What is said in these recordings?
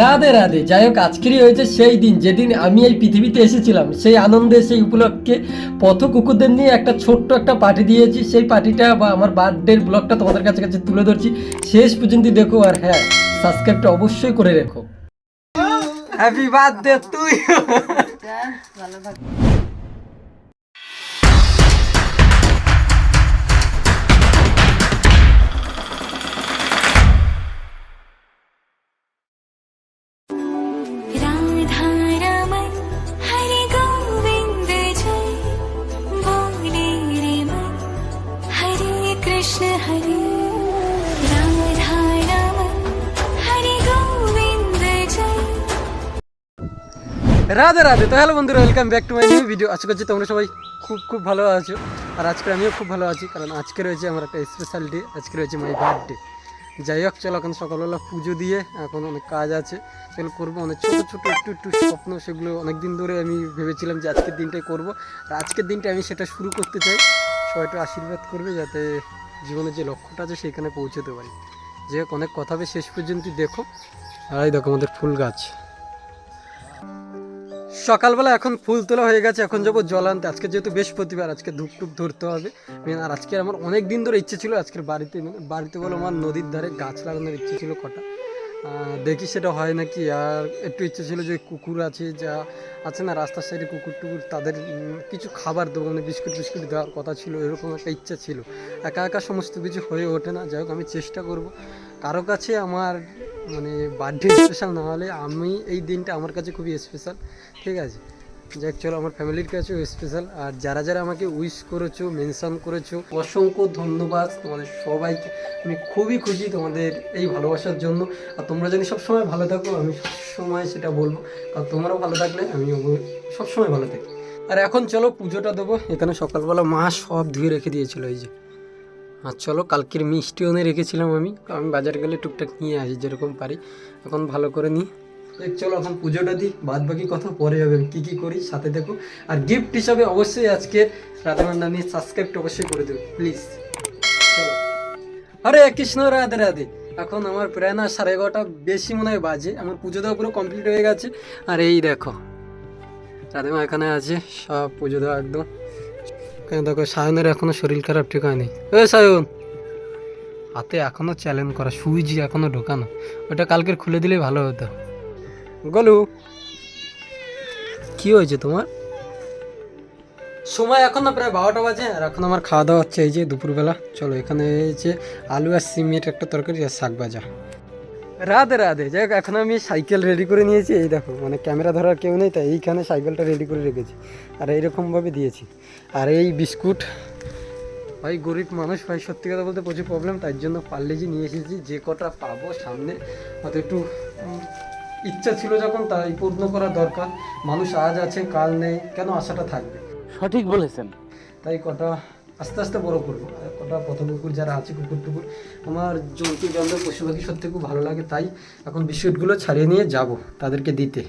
রাধে রাধে। যাই হোক আজকেরই হয়েছে সেই দিন যেদিন আমি এই পৃথিবীতে এসেছিলাম। সেই আনন্দে সেই উপলক্ষে পথ কুকুরদের নিয়ে একটা ছোট্ট একটা পার্টি দিয়েছি। সেই পার্টিটা বা আমার বার্থডের ব্লগটা তোমাদের কাছে কাছে তুলে ধরছি। শেষ পর্যন্ত দেখো আর হ্যাঁ সাবস্ক্রাইবটা অবশ্যই করে রেখো। হ্যাপি বার্থডে তুই राधा कृष्ण हरे राधा रमन हरि गोविंद जय রাধে রাধে তো হ্যালো বন্ধুরা welcome back to my new video আশা করছি তোমরা সবাই খুব খুব ভালো আছো আর আজকে আমিও খুব ভালো আছি কারণ আজকে রয়েছে আমার একটা স্পেশাল ডে আজকে রয়েছে মাই বার্থডে যাই হোক চলো এখন সকালবেলা পুজো দিয়ে এখন অনেক কাজ আছে চলো করবো অনেক ছোটো ছোটো একটু একটু স্বপ্ন সেগুলো অনেক দিন ধরে আমি ভেবেছিলাম যে আজকের দিনটাই করবো আর আজকের দিনটা আমি সেটা শুরু করতে চাই সবাই একটু আশীর্বাদ করবে যাতে জীবনের যে লক্ষ্যটা আছে সেখানে পৌঁছতে পারি। যে অনেক কথা শেষ পর্যন্ত দেখো। আর এই দেখো আমাদের ফুল গাছ। সকালবেলা এখন ফুল তোলা হয়ে গেছে, এখন যাব জল আনতে। আজকে যেহেতু বৃহস্পতিবার, আজকে ধূপ টুপ ধরতে হবে। আর আজকে আমার অনেক দিন ধরে ইচ্ছে ছিল, আজকের বাড়িতে মানে বাড়িতে বলো আমার নদীর ধারে গাছ লাগানোর ইচ্ছে ছিল কটা। দেখি সেটা হয় নাকি। আর একটু ইচ্ছে ছিল যে কুকুর আছে, যা আছে না রাস্তার সাইডে কুকুর টুকুর, তাদের কিছু খাবার দেবো মানে বিস্কুট বিস্কুট দেওয়ার কথা ছিল, এরকম একটা ইচ্ছা ছিল। একা একা সমস্ত কিছু হয়ে ওঠে না, যাই হোক আমি চেষ্টা করব। কারও কাছে আমার মানে বার্থডে স্পেশাল না হলে আমি এই দিনটা আমার কাছে খুবই স্পেশাল ঠিক আছে? যাক, চলো, আমার ফ্যামিলির কাছেও স্পেশাল আর যারা যারা আমাকে উইশ করেছ মেনশন করেছ, অসংখ্য ধন্যবাদ তোমাদের সবাইকে। আমি খুবই খুশি তোমাদের এই ভালোবাসার জন্য। আর তোমরা যদি সবসময় ভালো থাকো, আমি সবসময় সেটা বলব। আর তোমরাও ভালো থাকলে আমি সবসময় ভালো থাকি। আর এখন চলো, পুজোটা দেবো। এখানে সকালবেলা মা সব ধুয়ে রেখে দিয়েছিল, এই যে। আর চলো, কালকের মিষ্টিও এনে রেখেছিলাম আমি। আমি বাজার গেলে টুকটাক নিয়ে আসি, যেরকম পারি। এখন ভালো করে নিই। চলো এখন পুজোটা দিই বাদ বাকি কথা পরে হবে, কী কী করি সাথে দেখো। আর গিফট হিসাবে অবশ্যই আজকে রাধামান নানি সাবস্ক্রাইবটা অবশ্যই করে দেবো প্লিজ হরে কৃষ্ণ, রাধে রাধে। এখন আমার প্রায় না সাড়ে এগারোটা বেশি মনে হয় বাজে, আমার পুজো দেওয়া পুরো কমপ্লিট হয়ে গেছে। আর এই দেখো রাধেমা এখানে আছে, সব পুজো দেওয়া একদম। দেখো, সায়নের এখনও শরীর খারাপ ঠিক হয়নি। এ সায়ন! হাতে এখনও চ্যালেঞ্জ করা, সুইচ এখনও ঢোকানো, ওটা কালকের খুলে দিলেই ভালো হতো। গলু। কি হয়েছে তোমার? সময় এখন না প্রায় বারোটা বাজে আর এখন আমার খাওয়া দাওয়া হচ্ছে এই যে দুপুরবেলা। চলো এখানে যে আলু আর সিমের একটা তরকারি আর শাক ভাজা। রাধে রাধে। যাই হোক এখন আমি সাইকেল রেডি করে নিয়েছি এই দেখো মানে ক্যামেরা ধরার কেউ নেই তাই এইখানে সাইকেলটা রেডি করে রেখেছি। আর এইরকমভাবে দিয়েছি। আর এই বিস্কুট ভাই গরিব মানুষ ভাই সত্যি কথা বলতে প্রচুর প্রবলেম তাই জন্য পার্লেজি নিয়ে এসেছি যে কটা পাবো সামনে হয়তো একটু ইচ্ছা ছিল যখন তাই পূর্ণ করা দরকার। মানুষ আজ আছে কাল নেই কেন আশাটা থাকবে? সঠিক বলেছেন। তাই কটা আস্তে আস্তে বড় করব। কটা পথ কুকুর যারা আছে কুকুর টুকুর আমার জন্তু জন্ম পশু পাখি সত্যি খুব ভালো লাগে। তাই এখন বিস্কুটগুলো ছাড়িয়ে নিয়ে যাব তাদেরকে দিতে।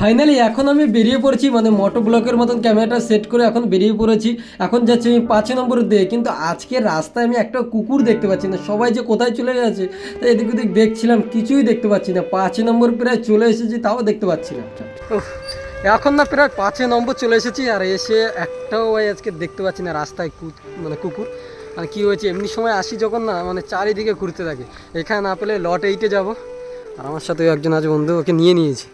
ফাইনালি এখন আমি বেরিয়ে পড়েছি মানে মোটো ব্লকের মতন ক্যামেরাটা সেট করে এখন বেরিয়ে পড়েছি। এখন যাচ্ছি আমি পাঁচ নম্বর দিয়ে কিন্তু আজকে রাস্তায় আমি একটা কুকুর দেখতে পাচ্ছি না। সবাই যে কোথায় চলে গেছে তাই এদিক ওদিক দেখছিলাম, কিছুই দেখতে পাচ্ছি না। পাঁচ নম্বর প্রায় চলে এসেছি, তাও দেখতে পাচ্ছি না। এখন না প্রায় পাঁচে নম্বর চলে এসেছি, আর এসে একটাও ভাই আজকে দেখতে পাচ্ছি না রাস্তায় কু- মানে কুকুর। মানে কী হয়েছে, এমনি সময় আসি যখন না মানে চারিদিকে ঘুরতে থাকে। এখানে না পেলে লট এইটে যাব। আর আমার সাথে একজন আজ বন্ধু, ওকে নিয়ে নিয়েছি।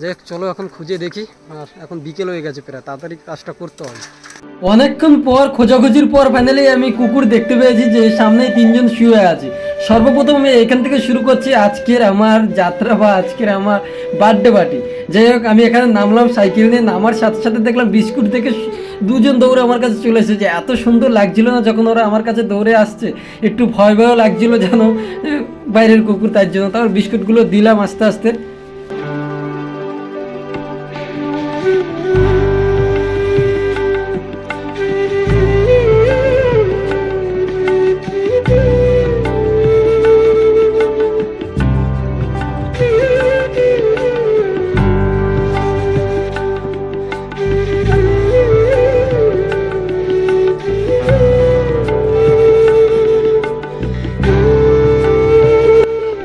যাই চলো এখন খুঁজে দেখি। আর এখন বিকেল হয়ে গেছে প্রায়, তাড়াতাড়ি কাজটা করতে হবে। অনেকক্ষণ পর, খোঁজাখুঁজির পর ফাইনালি আমি কুকুর দেখতে পেয়েছি যে সামনেই তিনজন শুয়ে আছে। সর্বপ্রথম আমি এখান থেকে শুরু করছি আজকের আমার যাত্রা বা আজকের আমার বার্থডে পার্টি যাই হোক, আমি এখানে নামলাম, সাইকেল নিয়ে নামার সাথে সাথে দেখলাম বিস্কুট থেকে দুজন দৌড়ে আমার কাছে চলে এসেছে। এত সুন্দর লাগছিল না যখন ওরা আমার কাছে দৌড়ে আসছে, একটু ভয় ভয়ও লাগছিল যেন বাইরের কুকুর, তার জন্য। তারপর বিস্কুটগুলো দিলাম আস্তে আস্তে।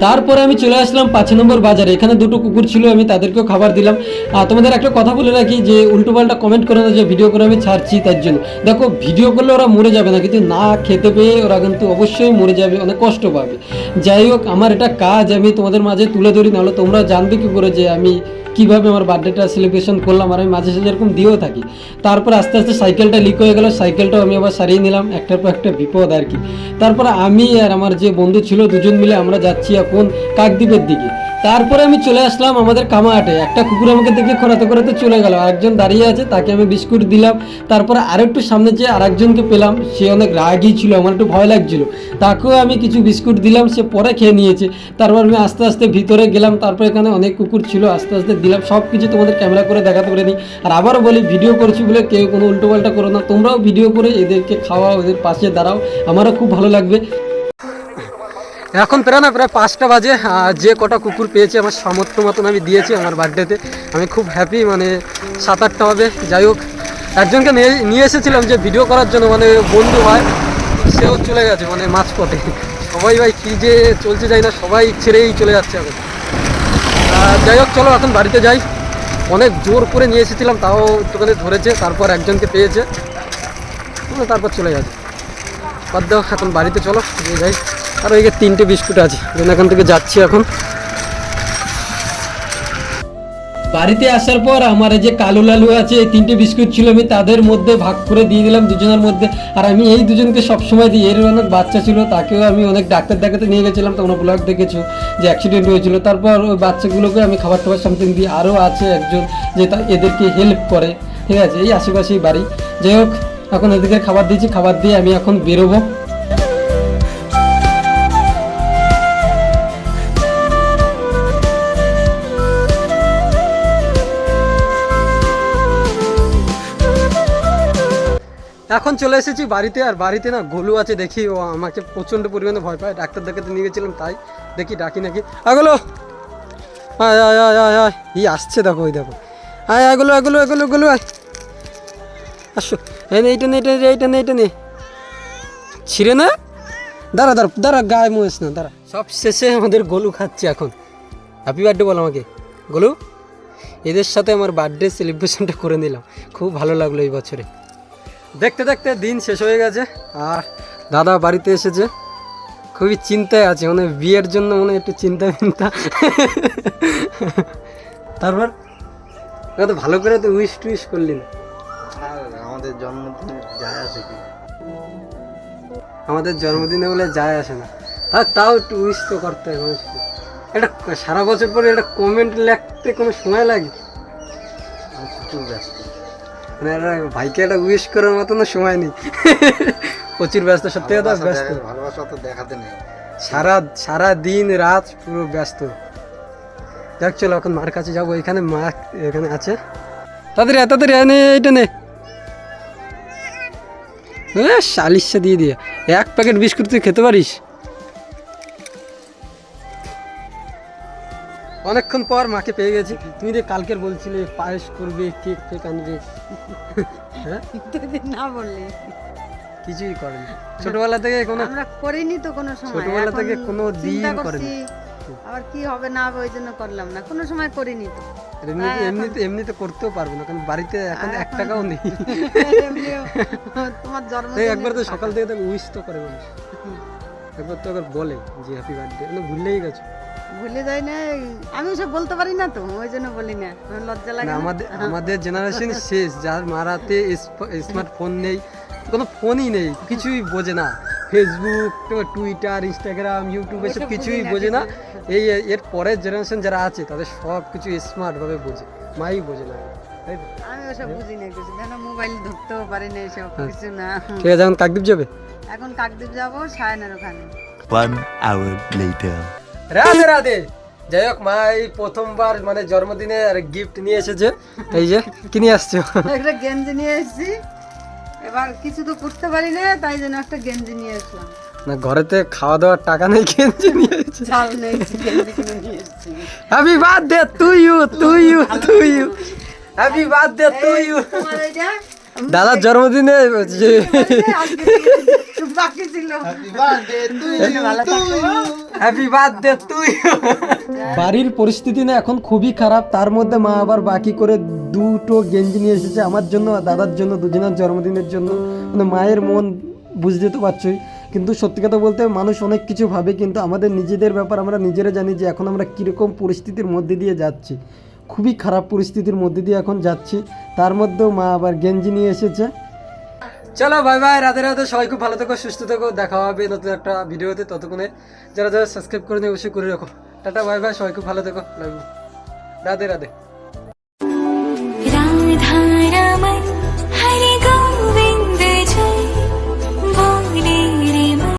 তারপরে আমি চলে আসলাম পাঁচ নম্বর বাজারে। এখানে দুটো কুকুর ছিল, আমি তাদেরকেও খাবার দিলাম। আর তোমাদের একটা কথা বলে রাখি যে উল্টোপাল্টা কমেন্ট করে না যে ভিডিও করে আমি ছাড়ছি তার জন্য। দেখো ভিডিও করলে ওরা মরে যাবে না, কিন্তু না খেতে পেয়ে ওরা কিন্তু অবশ্যই মরে যাবে, অনেক কষ্ট পাবে। যাই হোক, আমার এটা কাজ আমি তোমাদের মাঝে তুলে ধরি, নাহলে তোমরা জানবে কি করে যে আমি কীভাবে আমার বার্থডেটা সেলিব্রেশন করলাম, আর আমি মাঝে সাঝে এরকম দিয়েও থাকি। তারপর আস্তে আস্তে সাইকেলটা লিক হয়ে গেল সাইকেলটাও আমি আবার সারিয়ে নিলাম, একটার পর একটা বিপদ আর কি। তারপর আমি আর আমার যে বন্ধু ছিল দুজন মিলে আমরা যাচ্ছি এখন কাকদ্বীপের দিকে। তারপরে আমি চলে আসলাম আমাদের কামাহাটে। একটা কুকুর আমাকে দেখে খোরাতে খোরাতে চলে গেল। আরেকজন দাঁড়িয়ে আছে, তাকে আমি বিস্কুট দিলাম। তারপরে আরেকটু সামনে যে আরেকজনকে পেলাম, সে অনেক রাগই ছিল, আমার একটু ভয় লাগছিল। তাকেও আমি কিছু বিস্কুট দিলাম, সে পরে খেয়ে নিয়েছে। তারপর আমি আস্তে আস্তে ভিতরে গেলাম, তারপর এখানে অনেক কুকুর ছিল, আস্তে আস্তে দিলাম। সব কিছু তোমাদের ক্যামেরা করে দেখাতে পারে নি আর আবারও বলি, ভিডিও করছি বলে কেউ কোনো উল্টোপাল্টা করো না। তোমরাও ভিডিও করে এদেরকে খাওয়াও, এদের পাশে দাঁড়াও। আমারও খুব ভালো লাগবে। এখন প্রায় না, প্রায় পাঁচটা বাজে যে কটা কুকুর পেয়েছি আমার সামর্থ্য মতন আমি দিয়েছি আমার বার্থডেতে। আমি খুব হ্যাপি মানে সাত আটটা হবে, যাই হোক। একজনকে নিয়ে নিয়ে এসেছিলাম যে ভিডিও করার জন্য মানে বন্ধু হয় সেও চলে গেছে মানে মাঝপথে। সবাই ভাই কী যে চলছে যাই না, সবাই ছেড়েই চলে যাচ্ছে আর যাই হোক, চলো এখন বাড়িতে যাই। অনেক জোর করে নিয়ে এসেছিলাম, তাও একটুখানি ধরেছে, তারপর একজনকে পেয়েছে। তারপর চলে গেছে। বাদ দাও, এখন বাড়িতে চলো যাই। আর ওই যে তিনটে বিস্কুট আছে। এখান থেকে যাচ্ছি এখন। বাড়িতে আসার পর আমার যে কালো লালু আছে, এই তিনটে বিস্কুট ছিল, আমি তাদের মধ্যে ভাগ করে দিয়ে দিলাম দুজনের মধ্যে। আর আমি এই দুজনকে সবসময় দিই। এর অনেক বাচ্চা ছিল, তাকেও আমি অনেক ডাক্তার দেখাতে নিয়ে গেছিলাম তোমরা ব্লগ দেখেছ যে অ্যাক্সিডেন্ট হয়েছিল। তারপর ওই বাচ্চাগুলোকে আমি খাবার টাবার সামথিং দিই। আরও আছে একজন যে এদেরকে হেল্প করে। ঠিক আছে? এই আশেপাশেই বাড়ি। যাই হোক, এখন এদেরকে খাবার দিয়েছি। খাবার দিয়ে আমি এখন বেরোবো। এখন চলে এসেছি বাড়িতে আর বাড়িতে না গোলু আছে দেখি ও আমাকে প্রচণ্ড পরিমাণে ভয় পায়। ডাক্তার দেখাতে নিয়ে গেছিলাম তাই দেখি ডাকি নাকি। আগলো! আয় আয় আয় আয় আয়। ই আসছে দেখো ওই দেখো। আয় এগুলো এগুলো এগুলো এগুলো আয়। আসো। এই এইটা নে এইটা নে, এইটা নে এইটা নে। ছিঁড়ে না? দাঁড়া দাঁড়া দাঁড়া গায়ে মোয়েস না দাঁড়া। সব শেষে আমাদের গোলু খাচ্ছে এখন। হ্যাপি বার্থডে বল আমাকে। গোলু এদের সাথে আমার বার্থডে সেলিব্রেশনটা করে নিলাম। খুব ভালো লাগল এই বছরে। দেখতে দেখতে দিন শেষ হয়ে গেছে আর দাদা বাড়িতে এসেছে। খুবই চিন্তায় আছে মানে বিয়ের জন্য মনে একটু চিন্তা চিন্তা তারপর ওকে তো ভালো করে তো উইশ টুইশ করলি না। আমাদের জন্মদিনে যায় আসে কি? আমাদের জন্মদিনে বলে যায় আসে না। আর তাও একটু উইশ তো করতে হয় মানুষকে। এটা সারা বছর পরে এটা কমেন্ট লিখতে কোনো সময় লাগে? মানে ভাইকে একটা উইশ করার মতনও সময় নেই। প্রচুর ব্যস্ত সত্যি কথা ব্যস্ত। দেখা- ভালোবাসা তো দেখাতে নেই। সারা সারা দিন রাত পুরো ব্যস্ত। দেখ চলো এখন মার কাছে যাব। এখানে মা এখানে আছে। তাড়াতাড়ি আয়, তাড়াতাড়ি আয়, নে নে। এ, দিয়ে দিয়ে এক প্যাকেট বিস্কুট তুই খেতে পারিস? অনেকক্ষণ পর মাকে পেয়ে গেছি। তুমি যে কালকের বলছিলে পায়েস করবে কেক ফেক আনবে। হ্যাঁ? না বললে। কিছুই করেনি। ছোটবেলা থেকে কোনো আমরা করিনি তো কোনো সময়। ছোটবেলা থেকে কোনো দিন করেনি। আবার কি হবে না হবে ওই জন্য করলাম না। কোনো সময় করিনি তো। এমনিতে এমনিতে করতেও পারব না কারণ বাড়িতে এখন এক টাকাও নেই। তোমার জন্ম একবার তো সকাল থেকে। তাকে উইশ তো করে মানুষ একবার তো একবার বলে যে হ্যাপি বার্থডে মানে ভুললেই গেছো। ভুলে যাই না আমি ওসব বলতে পারি না তো ওই জন্য বলি না লজ্জা লাগে। আমাদের আমাদের জেনারেশন শেষ যার মারাতে স্মার্টফোন নেই কোনো ফোনই নেই কিছুই বোঝে না। ফেসবুক টুইটার ইনস্টাগ্রাম ইউটিউব এসব কিছুই বোঝে না। এই এর পরের জেনারেশন যারা আছে তাদের সব কিছু স্মার্টভাবে বোঝে মাই বোঝে না। আমি ওসব বুঝি না কিছু কেন মোবাইল ধরতেও পারি না এসব হ্যাঁ। কিছু না। ঠিক আছে এখন কাকদ্বীপ যাবে? এখন কাকদ্বীপ যাব সায়নের ওখানে। One hour later. Radhe Radhe. যাই হোক মা এই প্রথমবার মানে জন্মদিনে আর গিফট নিয়ে এসেছে। এই যে কি নিয়ে আসছো? একটা গেঞ্জি নিয়ে এসেছি। এবার কিছু তো করতে পারি না তাই জন্য একটা গেঞ্জি নিয়ে এসলাম না ঘরেতে খাওয়া দাওয়ার টাকা নেই কিনছে নিয়ে এসেছে। চাল নেই গেঞ্জি কিনে নিয়ে এসেছি। Happy birthday to you to you to you happy birthday to you তোমার এইটা দাদার জন্মদিনে বাড়ির পরিস্থিতি না এখন খুবই খারাপ, তার মধ্যে মা আবার বাকি করে দুটো গেঞ্জি নিয়ে এসেছে আমার জন্য, দাদার জন্য, দুজনের জন্মদিনের জন্য। মানে মায়ের মন বুঝতে তো পারছোই। কিন্তু সত্যি কথা বলতে মানুষ অনেক কিছু ভাবে, কিন্তু আমাদের নিজেদের ব্যাপার আমরা নিজেরা জানি যে এখন আমরা কীরকম পরিস্থিতির মধ্যে দিয়ে যাচ্ছি। খুবই খারাপ পরিস্থিতির মধ্যে দিয়ে এখন যাচ্ছি। তার মধ্যেও মা আবার গেঞ্জি নিয়ে এসেছে। চলো ভাই ভাই রাতে রাতে সবাই খুব ভালো থেকো, সুস্থ থেকো, দেখা হবে নতুন একটা ভিডিওতে, ততক্ষণে যারা যারা সাবস্ক্রাইব করে নিয়ে অবশ্যই করে রাখো। টাটা ভাই ভাই সবাই খুব ভালো থেকো লাভ রাধে রাধে।